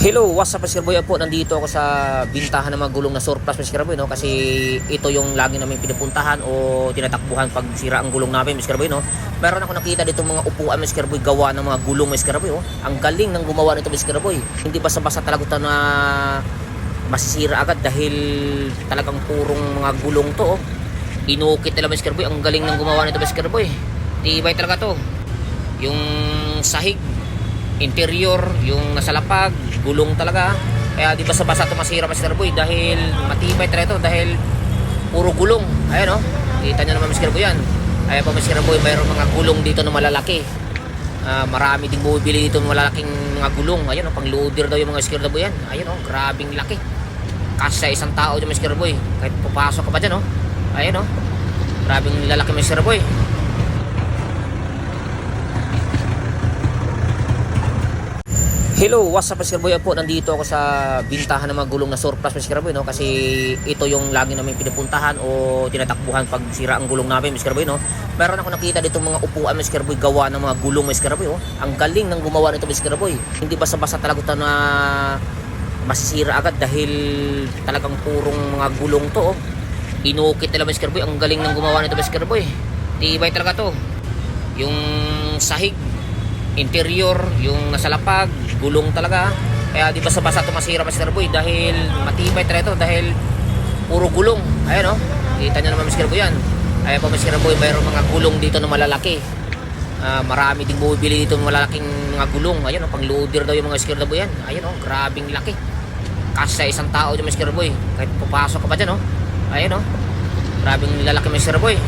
Hello, what's up Mr. Boy? Po, nandito ako sa bintahan ng mga gulong na surplus Mr. Boy, no? Kasi ito yung lagi namin pinupuntahan o tinatakbuhan pag sira ang gulong namin Mr. Boy, no? Meron ako nakita dito mga upuan Mr. Boy gawa ng mga gulong Mr. Boy, oh. Ang galing ng gumawa nito Mr. Boy. Hindi basta-basta talaga ito na masisira agad dahil talagang purong mga gulong to, oh. Inukit nila Mr. Boy. Ang galing ng gumawa nito Mr. Boy. Tibay talaga to. Yung sahig interior, yung nasa lapag, gulong talaga. Kaya di ba sa basa ito masira Mr. Boy dahil matibay talaga ito dahil puro gulong. Ayan o, kita nyo naman Mr. Boy yan. Ayan pa Mr. Boy, mayroong mga gulong dito na malalaki. Ah, marami din bumibili dito ng malalaking mga gulong. Ayan o, pang loader daw yung mga Mr. Boy yan. Ayan o, grabing laki. Kasya isang tao dyan Mr. Boy. Kahit papasok ka pa dyan o. Ayan o, grabing lalaki Mr. Boy. Hello, what's up Mr. Boy? Po, nandito ako sa bintahan ng mga gulong na surplus Mr. Boy, no? Kasi ito yung lagi namin pinupuntahan o tinatakbuhan pag sira ang gulong namin Mr. Boy, no? Meron ako nakita dito mga upuan Mr. Boy gawa ng mga gulong Mr. Boy, oh. Ang galing ng gumawa nito Mr. Boy. Hindi basta-basta talaga ito na masisira agad dahil talagang purong mga gulong to, oh. Inukit nila Mr. Boy. Ang galing ng gumawa nito Mr. Boy. Tibay talaga to. Yung sahig interior, yung nasa lapag, gulong talaga. Kaya di ba sa basa ito masira Mr. Boy dahil matibay talaga ito dahil puro gulong. Ayan o, kita nyo naman Mr. Boy yan. Ayan pa Mr. Boy, mayroong mga gulong dito na malalaki. Ah, marami din bumibili dito ng malalaking mga gulong. Ayan o, pang loader daw yung mga Mr. Boy yan. Ayan o, grabing laki. Kasya isang tao dyan Mr. Boy. Kahit papasok ka pa dyan o. Ayan o, grabing lalaki Mr. Boy.